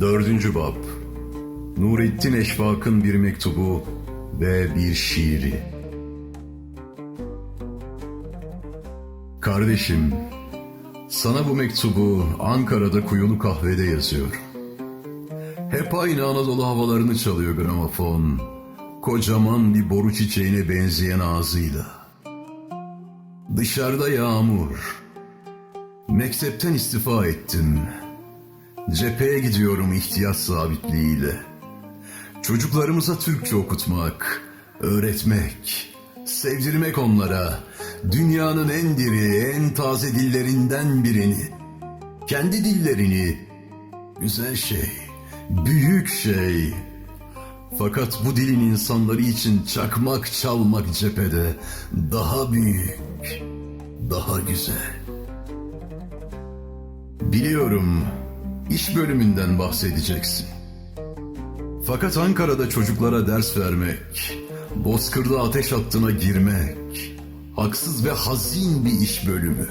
Dördüncü Bab Nurettin Eşvak'ın bir mektubu ve bir şiiri Kardeşim, sana bu mektubu Ankara'da kuyulu kahvede yazıyorum. Hep aynı Anadolu havalarını çalıyor gramofon. Kocaman bir boru çiçeğine benzeyen ağzıyla. Dışarıda yağmur. Mektepten istifa ettim. Cepheye gidiyorum ihtiyaç sabitliğiyle. Çocuklarımıza Türkçe okutmak, öğretmek, sevdirmek onlara dünyanın en diri, en taze dillerinden birini. Kendi dillerini. Güzel şey, büyük şey. Fakat bu dilin insanları için çakmak çalmak cephede daha büyük, daha güzel. Biliyorum iş bölümünden bahsedeceksin. Fakat Ankara'da çocuklara ders vermek, Bozkır'da ateş hattına girmek, haksız ve hazin bir iş bölümü.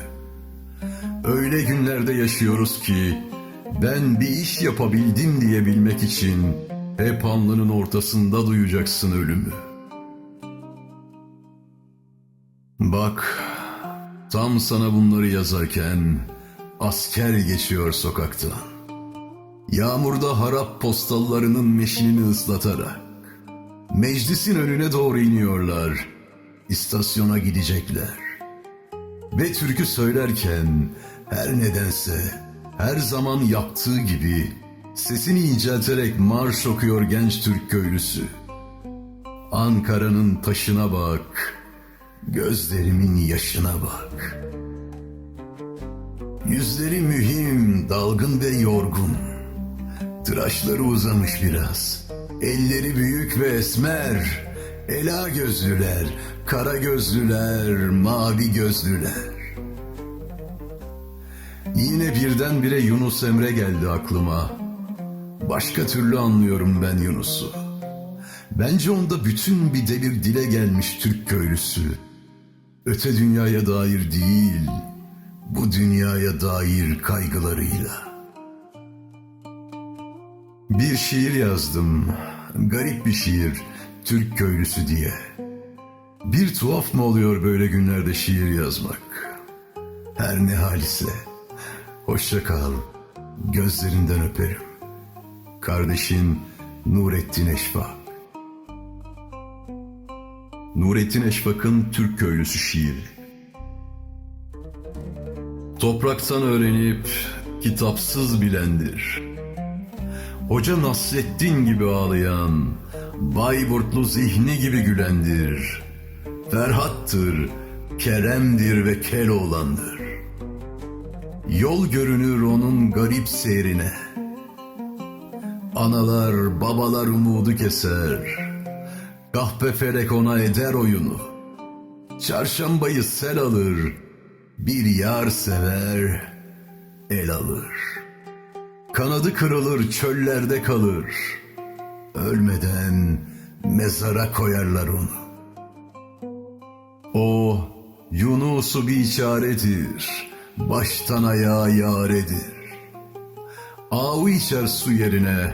Öyle günlerde yaşıyoruz ki ben bir iş yapabildim diyebilmek için hep alnının ortasında duyacaksın ölümü. Bak, tam sana bunları yazarken asker geçiyor sokaktan. Yağmurda harap postallarının meşinini ıslatarak. Meclisin önüne doğru iniyorlar. İstasyona gidecekler. Ve türkü söylerken her nedense her zaman yaptığı gibi sesini incelterek marş okuyor genç Türk köylüsü. Ankara'nın taşına bak, gözlerimin yaşına bak. Yüzleri mühim, dalgın ve yorgun. Tıraşları uzamış biraz. Elleri büyük ve esmer. Ela gözlüler, kara gözlüler, mavi gözlüler. Yine birdenbire Yunus Emre geldi aklıma. Başka türlü anlıyorum ben Yunus'u. Bence onda bütün bir devir dile gelmiş Türk köylüsü. Öte dünyaya dair değil, bu dünyaya dair kaygılarıyla. Bir şiir yazdım, garip bir şiir, Türk köylüsü diye. Bir tuhaf mı oluyor böyle günlerde şiir yazmak? Her ne halise. Hoşça kal, gözlerinden öperim. Kardeşin Nurettin Eşfak. Nurettin Eşfak'ın Türk köylüsü şiiri. Topraktan öğrenip kitapsız bilendir. Hoca Nasreddin gibi ağlayan, Bayburtlu zihni gibi gülendir. Ferhattır, Kerem'dir ve Keloğlan'dır. Yol görünür onun garip seyrine. Analar, babalar umudu keser. Kahpe felek ona eder oyunu. Çarşambayı sel alır, bir yar sever, el alır. Kanadı kırılır, çöllerde kalır. Ölmeden mezara koyarlar onu. O Yunus'u bir çaredir, baştan ayağa yaredir. Avu içer su yerine,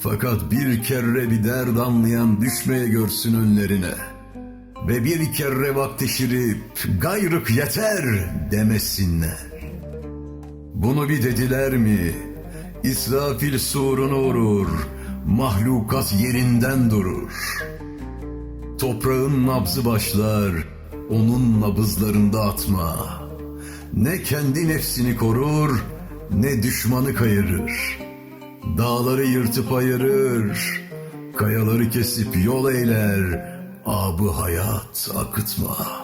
fakat bir kere bir derd anlayan düşmeye görsün önlerine. Ve bir kere vakti şirip gayrık yeter demesinler. Bunu bir dediler mi? İsrafil surunu vurur, mahlukat yerinden durur. Toprağın nabzı başlar, onun nabızlarında atma. Ne kendi nefsini korur, ne düşmanı kayırır. Dağları yırtıp ayırır, kayaları kesip yol eyler, abı hayat akıtma.